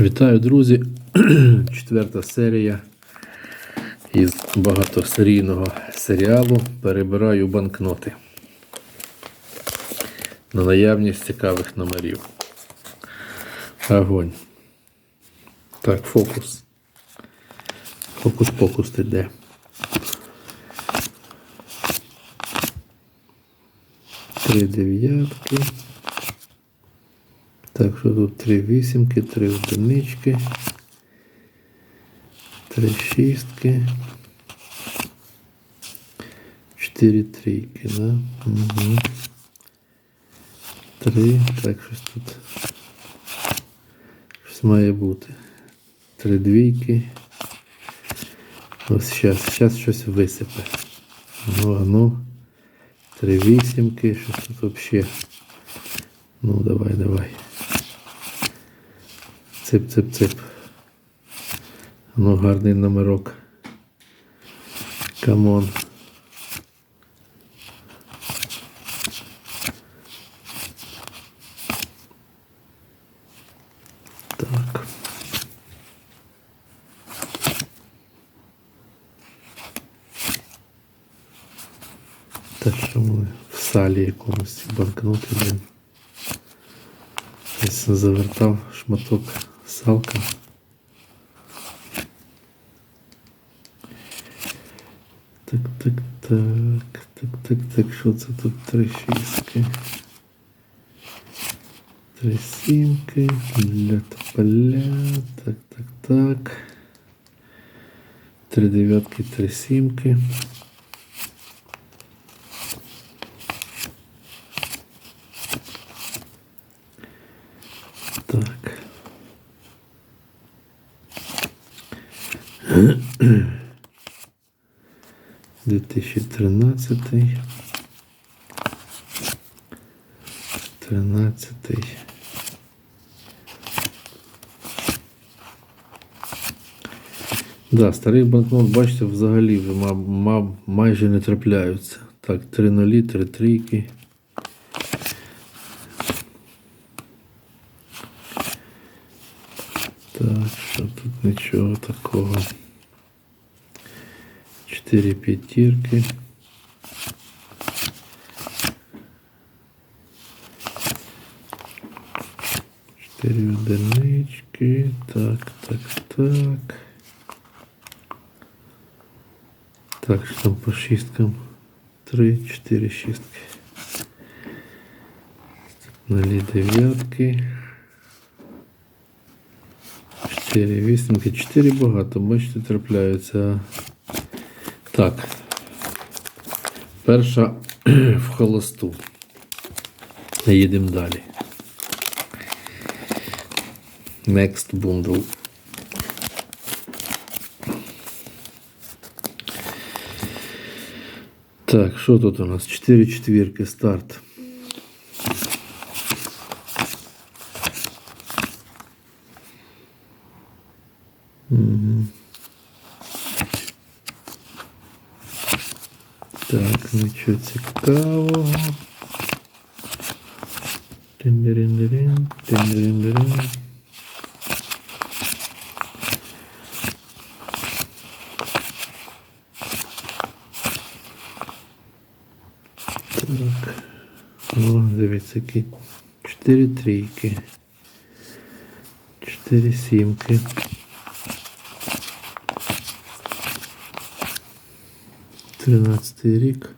Вітаю, друзі! Четверта серія із багатосерійного серіалу Перебираю банкноти на наявність цікавих номерів. Огонь. Так, фокус. Фокус-покус іде. Три дев'ятки. Так, що тут три вісімки, три одинички, три шістки, чотири трійки, да? Угу. Три, так, щось тут. Щось має бути. Три двійки. Ось зараз, зараз щось висипе. Ну, а ну. Три вісімки, щось тут взагалі. Ну, давай, давай. Цып, цып, цып. Ну, гарний номерок. Камон. Так. Та що ми в салі якомусь банкноти блін. Десь завертав шматок салка. Так, так, так, так, так, так, що це тут три шістки? Три сімки, для тополя, так, так, так. Три дев'ятки, три сімки. 2013. 13. Да, старий банкнот, бачите, взагалі вже майже не трапляються. Так, три нулі, 3 трійки. Так, що тут нічого такого. Чотири п'ятірки. Чотири одинички. Так, так, так. Так, що там по шісткам? Три, чотири шістки. Нулі дев'ятки. 4 вісімки, 4 багато, бачите, трапляються. Так. Перша в холосту. Їдемо далі. Next bundle. Так, що тут у нас? 4 четвірки, старт. Так, нічого цікавого. Тин-дирин-дирин, тин-дирин-дирин. Так. О, дивіться, які. Чотири трійки. Чотири сімки. Тринадцятий рік.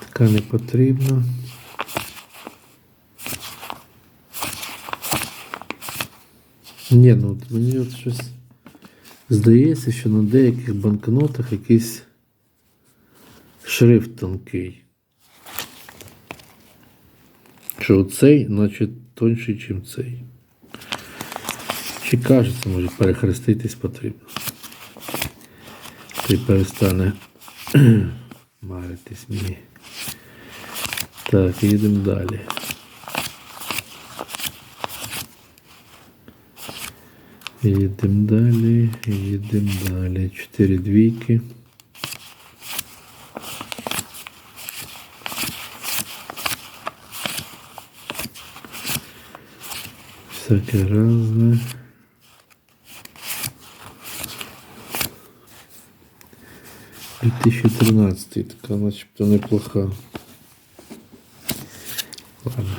Така не потрібна. Ні, ну от мені от щось здається, що на деяких банкнотах якийсь шрифт тонкий. Що цей, значить, тонший, ніж цей. Чи кажеться, може перехреститись потрібно. Ти перестане маритись мені. Так, їдемо далі. Їдемо далі, їдемо далі. Чотири двійки. Всяке разне. Дві тисячі тринадцятий, така начебто неплоха. Ладно.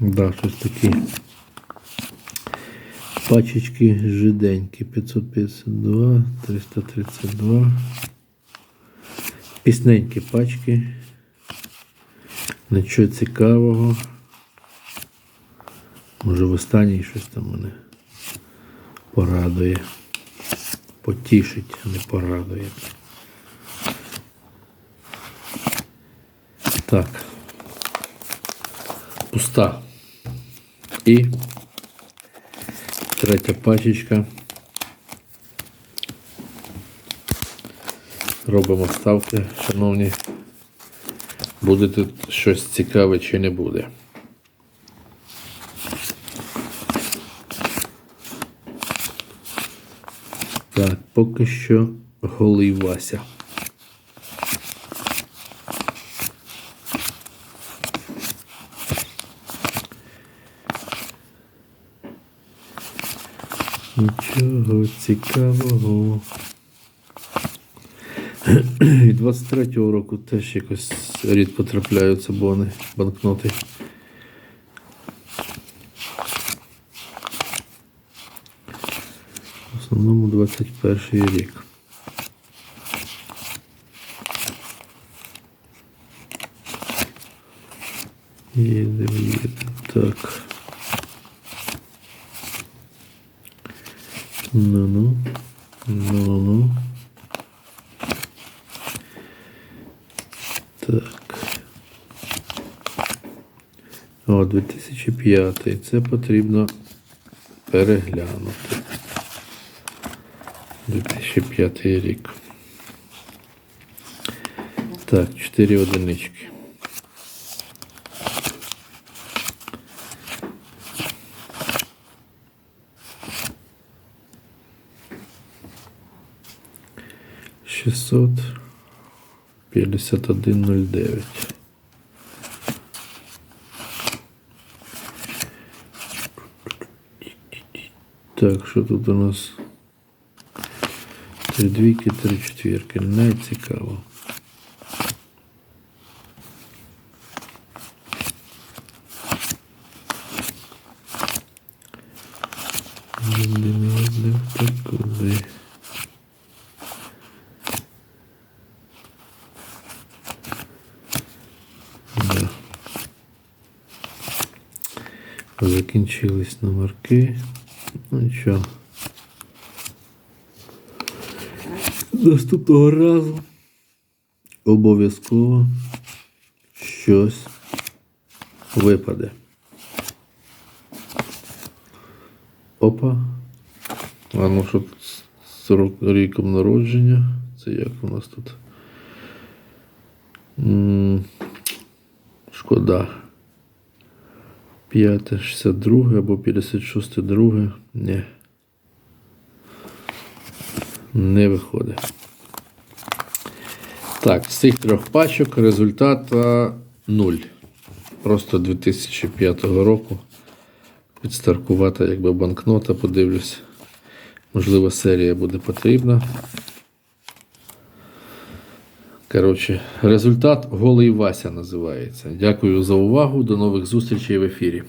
Да, щось такі. Пачечки жиденькі 552, 332. Пісненькі пачки. Нічого цікавого. Може в останній щось там мене порадує. Потішить, а не порадує. Так. Пуста. І третя пачечка. Робимо ставки, шановні. Буде тут щось цікаве чи не буде. Так, поки що голий Вася. Нічого цікавого. І 23-го року теж якось рідко трапляються бони, банкноти. В основному 21 рік. Їдемо, їдемо. Так. Ну-ну. Ну-ну. Так. О, 2005. Це потрібно переглянути. 2005 рік. Так, 4 одинички. Шестьсот пятьдесят один ноль девять. Так, що тут у нас? Три двійки, три четвірки. Не цікаво. Да. Закінчились номерки. Ну нічого. Наступного разу обов'язково щось випаде. Опа. А ну що з 40 роком народження? Це як у нас тут? Шкода. 5, 62 або 56 друге. Ні. Не виходить. Так, з цих трьох пачок результата 0. Просто 2005 року. Підстаркувата якби банкнота, подивлюсь. Можливо, серія буде потрібна. Коротше, результат голий Вася називається. Дякую за увагу. До нових зустрічей в ефірі.